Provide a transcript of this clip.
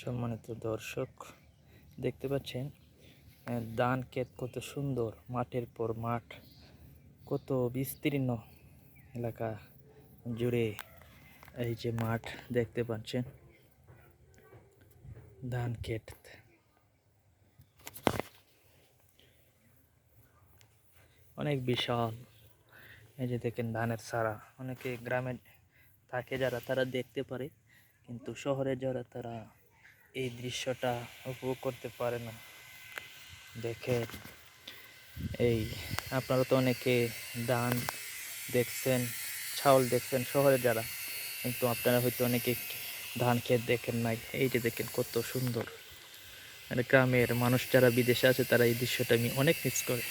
সম্মানিত দর্শক, দেখতে পাচ্ছেন ধান ক্ষেত কত সুন্দর, মাঠের পর মাঠ, কত বিস্তীর্ণ এলাকা জুড়ে এই যে মাঠ দেখতে পাচ্ছেন, ধান ক্ষেত। অনেক বিশাল, এই যে দেখেন ধানের সারা অনেকে গ্রামে থাকে যারা, তারা দেখতে পারে, কিন্তু শহরে যারা, তারা এই দৃশ্যটা উপভোগ করতে পারে না। দেখেন, এই আপনারা তো অনেকে ধান দেখছেন, চাউল দেখছেন, শহরে যারা, কিন্তু আপনারা হয়তো অনেকে ধান ক্ষেত দেখেন নাই। এই যে দেখেন কত সুন্দর। মানে গ্রামের মানুষ যারা বিদেশে আছে, তারা এই দৃশ্যটা আমি অনেক মিস করে।